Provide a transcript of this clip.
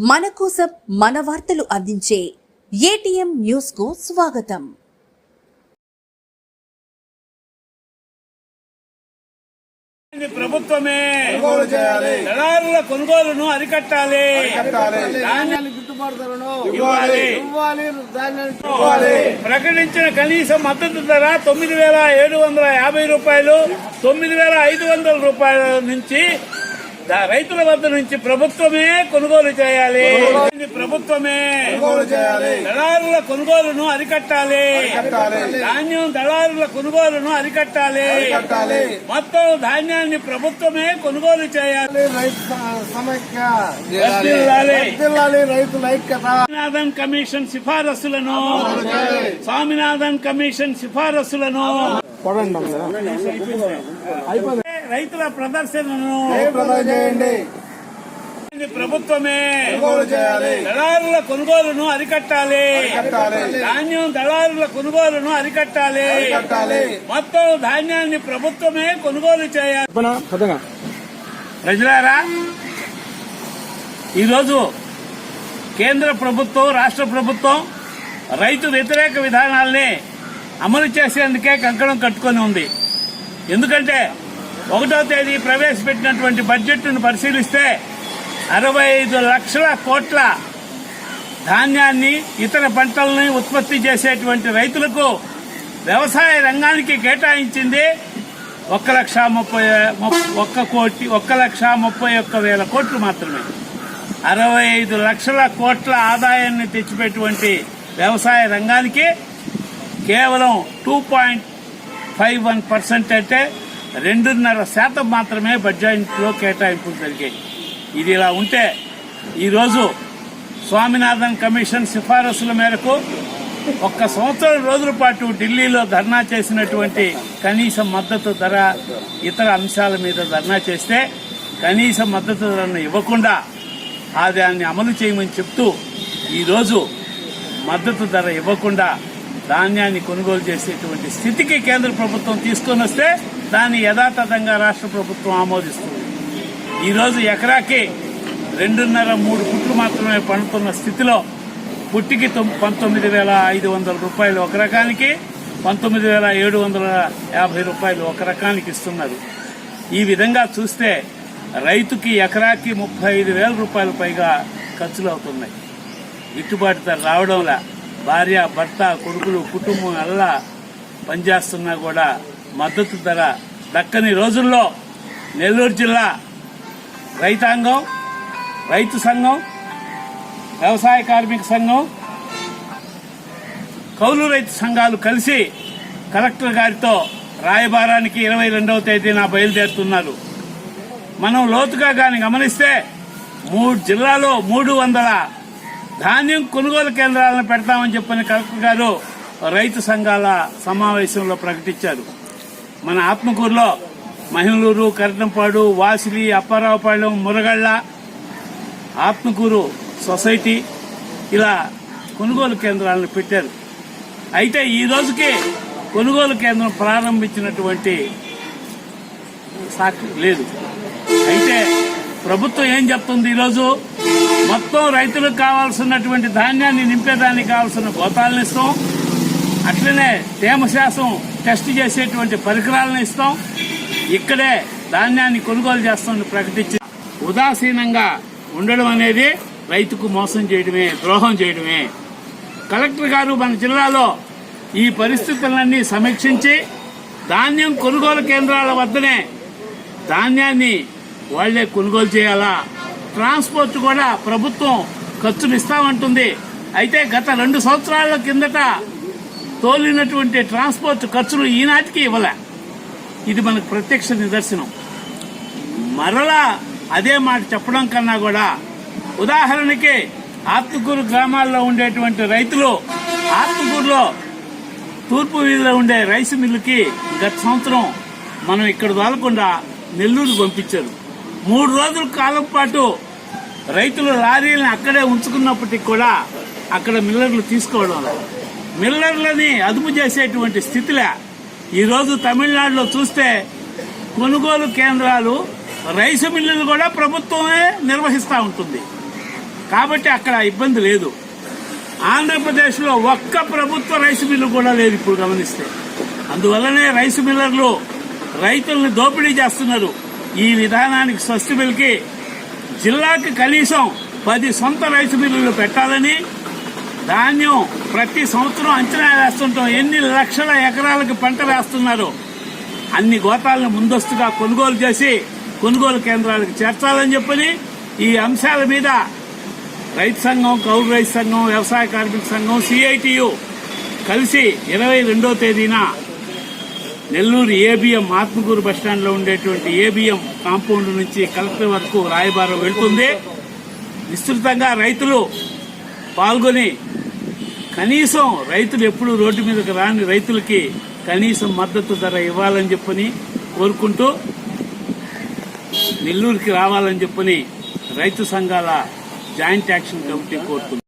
మన కోసం మన వార్తలు అందించే ఏటీఎం న్యూస్కు స్వాగతం. ప్రభుత్వమే. దళారుల కొనుగోలును అరికట్టాలి. ప్రకటించిన కనీస మద్దతు ధర తొమ్మిది వేల ఏడు వందల యాభై రూపాయలు తొమ్మిది వేల ఐదు వందల రూపాయల నుంచి రైతుల వద్ద నుంచి ప్రభుత్వమే కొనుగోలు చేయాలి. ప్రభుత్వమే. కొనుగోలు చేయాలి. దళారుల కొనుగోలును అరికట్టాలి. కట్టాలి ధాన్యం దళారుల కొనుగోలును అరికట్టాలి. కట్టాలి మొత్తం ధాన్యాన్ని ప్రభుత్వమే కొనుగోలు చేయాలి. స్వామినాథన్ కమిషన్ సిఫారసులను. స్వామినాథన్ కమిషన్. సిఫారసులను. రైతుల ప్రదర్శనను చేయండి. ప్రభుత్వమే. కొనుగోలు చేయాలి. దళారుల కొనుగోలును అరికట్టాలి. కట్టాలి ధాన్యం దళారుల కొనుగోలును అరికట్టాలి. కట్టాలి మొత్తం ధాన్యాన్ని ప్రభుత్వమే కొనుగోలు చేయాలి. ప్రజలారా ఈరోజు కేంద్ర ప్రభుత్వం రాష్ట్ర ప్రభుత్వం రైతు వ్యతిరేక విధానాల్ని అమలు చేసేందుకే కంకణం కట్టుకొని ఉంది. ఎందుకంటే ఒకటో తేదీ ప్రవేశపెట్టినటువంటి బడ్జెట్ను పరిశీలిస్తే అరవై ఐదు లక్షల కోట్ల ధాన్యాన్ని ఇతర పంటలని ఉత్పత్తి చేసేటువంటి రైతులకు వ్యవసాయ రంగానికి కేటాయించింది ఒక్క లక్ష ముప్పై ఒక్క కోటి ఒక్క లక్ష ముప్పై ఒక్క వేల కోట్లు మాత్రమే. అరవై ఐదు లక్షల కోట్ల ఆదాయాన్ని తెచ్చిపెట్టువంటి వ్యవసాయ రంగానికి కేవలం two point five one percent అంటే రెండున్నర శాతం మాత్రమే బడ్జెట్లో కేటాయింపులు జరిగాయి. ఇది ఇలా ఉంటే ఈరోజు స్వామినాథన్ కమిషన్ సిఫారసుల మేరకు ఒక్క సంవత్సరం రోజుల పాటు ఢిల్లీలో ధర్నా చేసినటువంటి కనీస మద్దతు ధర ఇతర అంశాల మీద ధర్నా చేస్తే కనీస మద్దతు ధరను ఇవ్వకుండా ఆ దాన్ని అమలు చేయమని చెప్తూ ఈరోజు మద్దతు ధర ఇవ్వకుండా ధాన్యాన్ని కొనుగోలు చేసేటువంటి స్థితికి కేంద్ర ప్రభుత్వం తీసుకొని వస్తే దాన్ని యథాతథంగా రాష్ట్ర ప్రభుత్వం ఆమోదిస్తుంది. ఈరోజు ఎకరాకి రెండున్నర మూడు పుట్లు మాత్రమే పండుతున్న స్థితిలో పుట్టికి పంతొమ్మిది వేల ఐదు వందల రూపాయలు ఒక రకానికి పంతొమ్మిది వేల ఏడు వందల యాభై రూపాయలు ఒక రకానికి ఇస్తున్నారు. ఈ విధంగా చూస్తే రైతుకి ఎకరాకి ముప్పై ఐదు వేల రూపాయల పైగా ఖర్చులు అవుతున్నాయి. గిట్టుబాటు ధర రావడంలా భార్య భర్త కొడుకులు కుటుంబం అల్లా పనిచేస్తున్నా కూడా మద్దతు ధర దక్కని రోజుల్లో నెల్లూరు జిల్లా రైతాంగం రైతు సంఘం వ్యవసాయ కార్మిక సంఘం కౌలు రైతు సంఘాలు కలిసి కలెక్టర్ గారితో రాయబారానికి ఇరవై రెండవ తేదీన బయలుదేరుతున్నారు. మనం లోతుగా కానీ గమనిస్తే మూడు జిల్లాలో మూడు వందల ధాన్యం కొనుగోలు కేంద్రాలను పెడతామని చెప్పిన కలెక్టర్ గారు రైతు సంఘాల సమావేశంలో ప్రకటించారు. మన ఆత్మకూరులో మహిళూరు కరణంపాడు వాసిలి అప్పారావుపాళెం మురగళ్ళ ఆత్మకూరు సొసైటీ ఇలా కొనుగోలు కేంద్రాలను పెట్టారు. అయితే ఈ రోజుకి కొనుగోలు కేంద్రం ప్రారంభించినటువంటి సాక్షి లేదు. అయితే ప్రభుత్వం ఏం చెప్తుంది ఈరోజు? మొత్తం రైతులకు కావాల్సినటువంటి ధాన్యాన్ని నింపేదానికి కావాల్సిన గోతాలను ఇస్తాం అట్లనే తేమ శాతం టెస్ట్ చేసేటువంటి పరికరాలను ఇస్తాం. ఇక్కడే ధాన్యాన్ని కొనుగోలు చేస్తామని ప్రకటించి ఉదాసీనంగా ఉండడం అనేది రైతుకు మోసం చేయడమే ద్రోహం చేయడమే. కలెక్టర్ గారు మన జిల్లాలో ఈ పరిస్థితులన్నీ సమీక్షించి ధాన్యం కొనుగోలు కేంద్రాల వద్దనే ధాన్యాన్ని వాళ్ళే కొనుగోలు చేయాలా? ట్రాన్స్పోర్ట్ కూడా ప్రభుత్వం ఖర్చులు ఇస్తామంటుంది. అయితే గత రెండు సంవత్సరాల కిందట తోలినటువంటి ట్రాన్స్పోర్ట్ ఖర్చులు ఈనాటికి ఇవ్వలే. ఇది మనకు ప్రత్యక్ష నిదర్శనం. మరలా అదే మాట చెప్పడం కన్నా కూడా ఉదాహరణకి ఆత్మకూరు గ్రామాల్లో ఉండేటువంటి రైతులు ఆత్మకూరులో తూర్పు వీధిలో ఉండే రైస్ మిల్లుకి గత సంవత్సరం మనం ఇక్కడ వాలకుండా నెల్లూరు పంపించారు. మూడు రోజుల కాలం పాటు రైతులు లారీలను అక్కడే ఉంచుకున్నప్పటికీ కూడా అక్కడ మిల్లర్లు తీసుకోవడం లేదు. మిల్లర్లని అదుపు చేసేటువంటి స్థితిలే. ఈరోజు తమిళనాడులో చూస్తే కొనుగోలు కేంద్రాలు రైసు మిల్లులు కూడా ప్రభుత్వమే నిర్వహిస్తూ ఉంటుంది. కాబట్టి అక్కడ ఇబ్బంది లేదు. ఆంధ్రప్రదేశ్లో ఒక్క ప్రభుత్వ రైసు మిల్లు కూడా లేదు ఇప్పుడు గమనిస్తే. అందువల్లనే రైసు మిల్లర్లు రైతుల్ని దోపిడీ చేస్తున్నారు. ఈ విధానానికి స్వస్తి పలికి జిల్లాకి కనీసం పది సొంత రైసు మిల్లులు పెట్టాలని ధాన్యం ప్రతి సంవత్సరం అంచనా వేస్తుంటాం. ఎన్ని లక్షల ఎకరాలకు పంట వేస్తున్నారు? అన్ని గోతాలను ముందస్తుగా కొనుగోలు చేసి కొనుగోలు కేంద్రాలకు చేర్చాలని చెప్పని ఈ అంశాల మీద రైతు సంఘం కౌలు రైతు సంఘం వ్యవసాయ కార్మిక సంఘం సిఐటియు కలిసి ఇరవై రెండో తేదీన నెల్లూరు ఏబిఎం ఆత్మకూరు బస్టాండ్లో ఉండేటువంటి ఏబిఎం కాంపౌండ్ నుంచి కలెక్టర్ వరకు రాయబారం వెళ్తుంది. విస్తృతంగా రైతులు పాల్గొని కనీసం రైతులు ఎప్పుడు రోడ్డు మీదకి రాని రైతులకి కనీసం మద్దతు ధర ఇవ్వాలని చెప్పని కోరుకుంటూ నెల్లూరుకి రావాలని చెప్పని రైతు సంఘాల జాయింట్ యాక్షన్ కమిటీ కోరుతుంది.